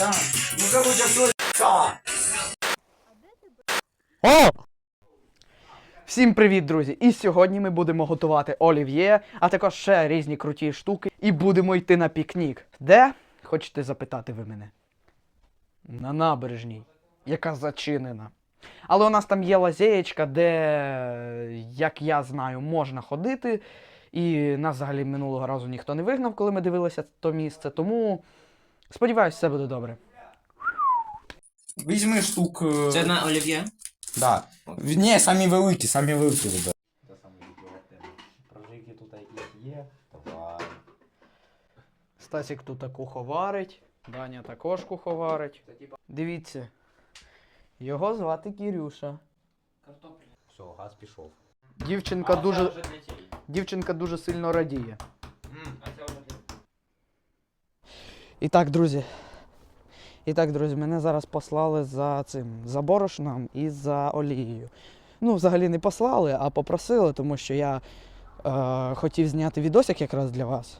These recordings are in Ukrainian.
Так. Ну все. О! Всім привіт, друзі! І сьогодні ми будемо готувати олів'є, а також ще різні круті штуки, і будемо йти на пікнік. Де? Хочете запитати ви мене? На набережній, яка зачинена. Але у нас там є лазеєчка, де, як я знаю, можна ходити. І нас взагалі минулого разу ніхто не вигнав, коли ми дивилися то місце. Тому сподіваюся, все буде добре. Візьми штук. е, Це на олів'є? Да. В- Ні, самі великі, самі великі вибери. Це саме відео Прожики тут якісь є. Давай. Стасік тут куховарить, Даня також куховарить. Дивіться. Його звати Кірюша. Все, газ пішов. Дівчинка дуже, дівчинка дуже сильно радіє. І так, друзі. І так, друзі, мене зараз послали за цим, за борошном і за олією. Ну, взагалі не послали, а попросили, тому що я е, хотів зняти відосик якраз для вас.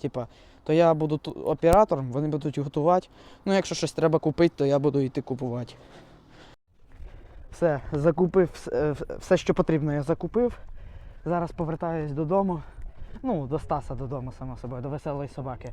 Типа, то я буду оператором, вони будуть готувати. Ну, якщо щось треба купити, то я буду йти купувати. Все, закупив е, все, що потрібно, я закупив. Зараз повертаюсь додому. Ну, до Стаса додому, само собою, до веселої собаки.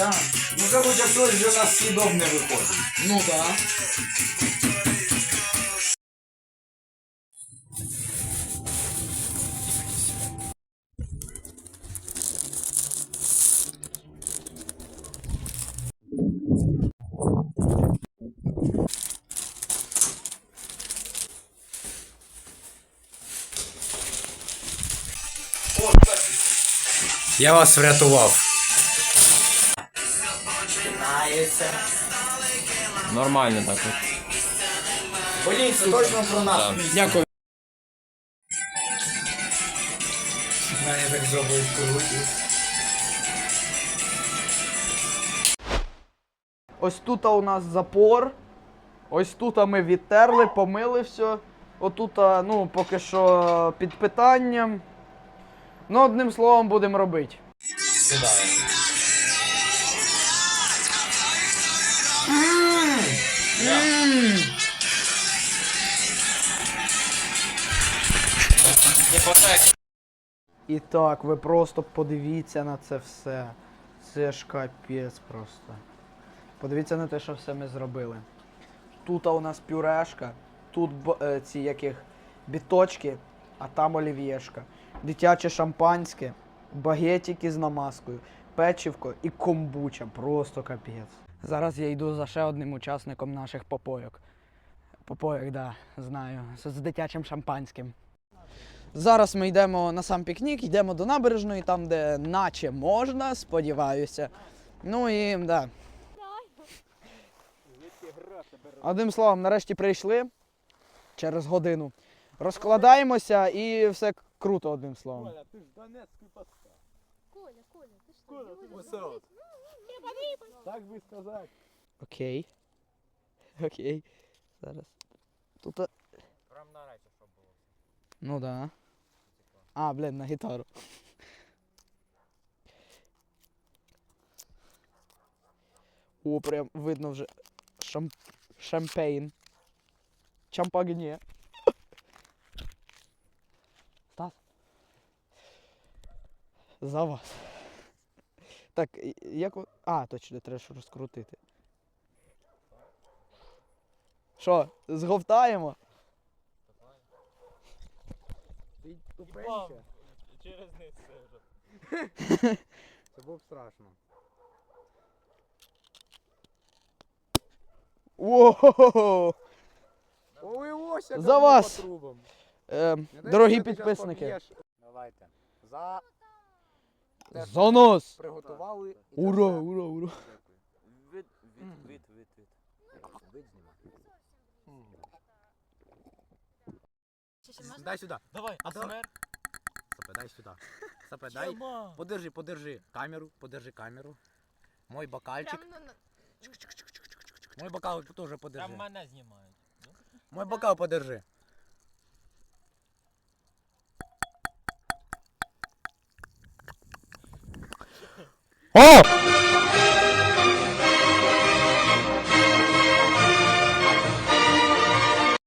Так. Ну короче, все вже у нас съедобне виходить. Ну так. Я вас врятував. Нормально так от. Блін, це точно про нас. Дякую. Мене так зробить круті. Ось тут у нас запор. Ось тут ми відтерли, помили все. Отут, ну, поки що під питанням. Ну, одним словом, будемо робити. І так, ви просто подивіться на це все. Це ж капець просто. Подивіться на те, що все ми зробили. Тут у нас пюрешка, тут е, ці яких біточки, а там олів'єшка. Дитяче шампанське, багетики з намазкою, печивко і комбуча. Просто капець. Зараз я йду за ще одним учасником наших попойок. Попойок, да, знаю. З з дитячим шампанським. Зараз ми йдемо на сам пікнік, йдемо до набережної, там, де наче можна, сподіваюся. Ну і да. Одним словом, нарешті прийшли через годину. Розкладаємося і все круто, одним словом. Коля, ти ж Донецький паста. Коля, ты что? Так би сказати. Окей. Окей. Зараз. Тут. Прям на речі, щоб було. Ну да. А, блін, на гітару. О, прям видно вже шам... шампейн. Чампагні. Стас. За вас. Так, як. о- А, точно, треба ж розкрутити. Що, зговтаємо? Через низ це вже. Це було б страшно. Воу! Ой, ось як За вас! по трубам. Ем, дорогі ти підписники. Давайте. За за! Приготували. Ура, ура, ура! Вид, вид, вид, вид, вид. Вид знімати. Дай сюди. Давай, АСМР. Сапе, дай сюди. Сапе, дай. Подержи, подержи камеру, подержи камеру. Мой бокальчик. Мой бокал теж подержи. Там мене знімають. Мой бокал подержи. О!